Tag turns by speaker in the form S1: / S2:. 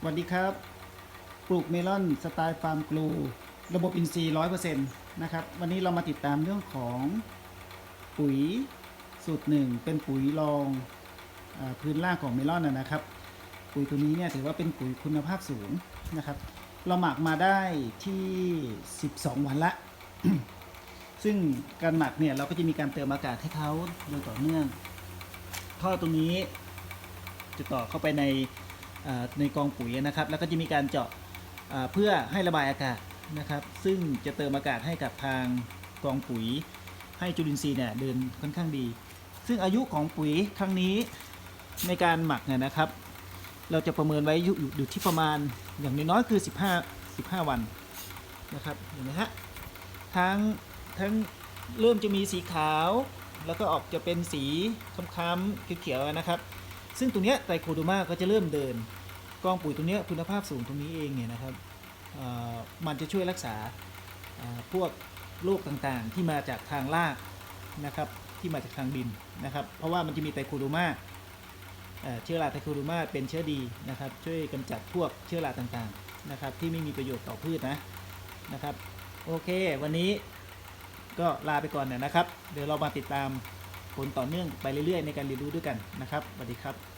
S1: สวัสดีครับ ปลูกเมลอนสไตล์ฟาร์มกลู ระบบอินทรีย์ร้อยเปอร์เซ็นต์นะครับ วันนี้เรามาติดตามเรื่องของปุ๋ยสูตรหนึ่งเป็นปุ๋ยรองอพื้นล่างของเมลอนนะครับ ปุ๋ยตัวนี้เนี่ยถือว่าเป็นปุ๋ยคุณภาพสูงนะครับ เราหมักมาได้ที่ 12 วันละ ซึ่งการหมักเนี่ยเราก็จะมีการเติมอากาศให้เขาโดยต่อเนื่อง ท่อตรงนี้จะต่อเข้าไปใน ในกองปุ๋ยนะครับ แล้วก็จะมีการเจาะเพื่อให้ระบายอากาศนะครับ ซึ่งจะเติมอากาศให้กับทางกองปุ๋ย ให้จุลินทรีย์เนี่ยเดินค่อนข้างดี ซึ่งอายุของปุ๋ยครั้งนี้ในการหมักเนี่ยนะครับ เราจะประเมินไว้อยู่อยู่อยู่ที่ประมาณอย่างน้อยๆคือ 15 15 วันนะครับเห็นไหมฮะทั้งทั้งเริ่มจะมีสีขาว แล้วก็ออกจะเป็นสีค้ำๆเขียวๆนะครับ ซึ่งตรงเนี้ยไตรโคโดมาก็จะเริ่มเดิน กองปุ๋ยตรงเนี้ยคุณภาพสูงตรงนี้เองเนี่ยนะครับมันจะช่วยรักษาพวกโรคต่างๆ ที่มาจากทางรากนะครับที่มาจากทางดินนะครับ เพราะว่ามันจะมีไตรโคโดมาเอ่อเชื้อราไตรโคโดมาเป็นเชื้อดีนะครับ ช่วยกำจัดพวกเชื้อราต่างๆนะครับ ที่ไม่มีประโยชน์ต่อพืชนะนะครับ โอเค วันนี้ก็ลาไปก่อนเนี่ยนะครับ เดี๋ยวเรามาติดตาม ผลต่อเนื่องไปเรื่อยๆ ในการเรียนรู้ด้วยกันนะครับสวัสดีครับ